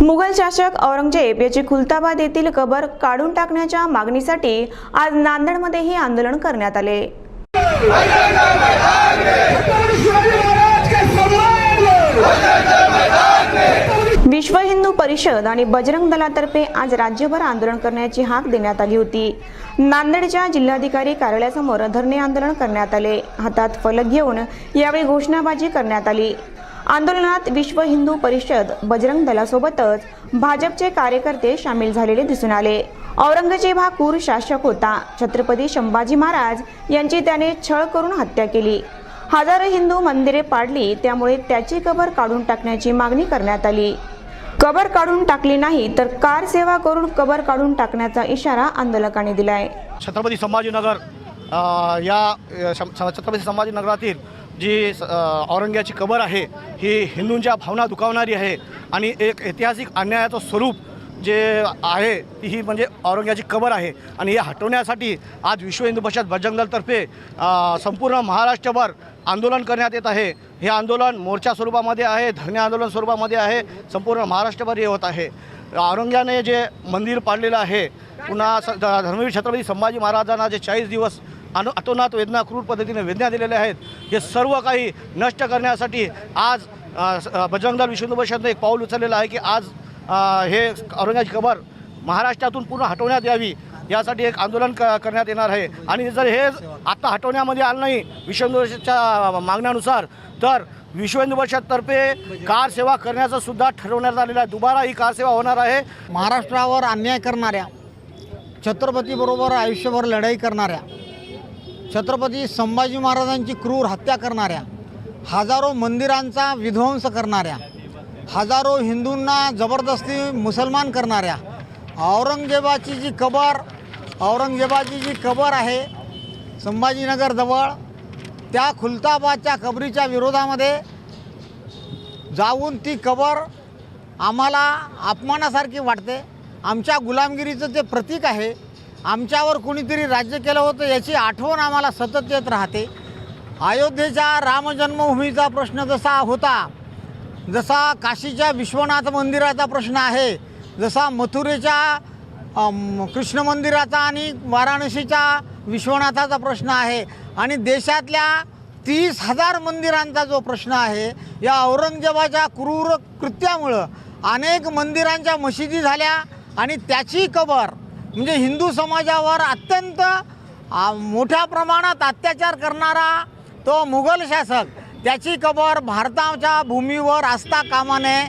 मुघल शासक औरंगजेब याची खुलताबाद येथील कबर काढून टाकण्याच्या मागणीसाठी आज नांदेडमध्येही आंदोलन करण्यात आले. विश्व हिंदू परिषद आणि बजरंग दलातर्फे आज राज्यभर आंदोलन करण्याची हाक देण्यात आली होती. नांदेडच्या जिल्हाधिकारी कार्यालयासमोर धरणे आंदोलन करण्यात आले. हातात फलक घेऊन यावेळी घोषणाबाजी करण्यात आली. आंदोलनात विश्व हिंदू परिषद बजरंग दलासोबतच भाजपचे कार्यकर्ते सामील झालेले दिसून आले. औरंगजेब हा क्रूर शासक होता. छत्रपती संभाजी महाराज यांची त्याने छळ करून हत्या केली. हजारो हिंदू मंदिरे पाडली त्यामुळे त्याची कबर काढून टाकण्याची मागणी करण्यात आली. कबर काढून टाकली नाही तर कार सेवा करून कबर काढून टाकण्याचा इशारा आंदोलकांनी दिलाय. छत्रपती संभाजीनगर या छत्रपती संभाजीनगरातील जी स- औरंग्याची कबर आहे ही हिंदूंच्या भावना दुखावणारी आहे आणि एक ऐतिहासिक अन्यायाचं स्वरूप जे आहे ती ही म्हणजे औरंग्याची कबर आहे. आणि हे हटवण्यासाठी आज विश्व हिंदू परिषद बजरंग दलतर्फे संपूर्ण महाराष्ट्रभर आंदोलन करण्यात येत आहे. हे आंदोलन मोर्चा स्वरूपामध्ये आहे धरणे आंदोलन स्वरूपामध्ये आहे संपूर्ण महाराष्ट्रभर हे होत आहे. औरंग्याने जे मंदिर पाडलेलं आहे पुन्हा स- ध- धर्मवीर छत्रपती संभाजी महाराजांना जे चाळीस दिवस अनु अतोनात वेदना क्रूर पद्धतीने वेदना दिलेल्या आहेत. हे सर्व काही नष्ट करण्यासाठी आज अ, विष्णू परिषदनं एक पाऊल उचललेलं आहे की आज हे औरंगाची कबर महाराष्ट्रातून पूर्ण हटवण्यात यावी यासाठी एक आंदोलन क करण्यात येणार आहे. आणि जर हे आत्ता हटवण्यामध्ये आलं नाही विश्वेंदू परिषदच्या मागण्यानुसार तर विश्वेंदू परिषदतर्फे कार सेवा करण्याचं सुद्धा ठरवण्यात आलेलं आहे. दुबारा ही कार सेवा होणार आहे. महाराष्ट्रावर अन्याय करणाऱ्या छत्रपतीबरोबर आयुष्यभर लढाई करणाऱ्या छत्रपती संभाजी महाराजांची क्रूर हत्या करणाऱ्या हजारो मंदिरांचा विध्वंस करणाऱ्या हजारो हिंदूंना जबरदस्ती मुसलमान करणाऱ्या औरंगजेबाची जी कबर औरंगजेबाची जी कबर आहे संभाजीनगरजवळ त्या खुलताबादच्या कबरीच्या विरोधामध्ये जाऊन ती कबर आम्हाला अपमानासारखी वाटते. आमच्या गुलामगिरीचं जे प्रतीक आहे आमच्यावर कुणीतरी राज्य केलं होतं याची आठवण आम्हाला सतत येत राहते. अयोध्येच्या रामजन्मभूमीचा प्रश्न जसा होता जसा काशीच्या विश्वनाथ मंदिराचा प्रश्न आहे जसा मथुरेच्या कृष्ण मंदिराचा आणि वाराणसीच्या विश्वनाथाचा प्रश्न आहे आणि देशातल्या तीस हजार मंदिरांचा जो प्रश्न आहे या औरंगजेबाच्या क्रूर कृत्यामुळं अनेक मंदिरांच्या मशिदी झाल्या आणि त्याची कबर म्हणजे हिंदू समाजावर अत्यंत मोठ्या प्रमाणात अत्याचार करणारा तो मुघल शासक त्याची कबर भारताच्या भूमीवर असता कामा नये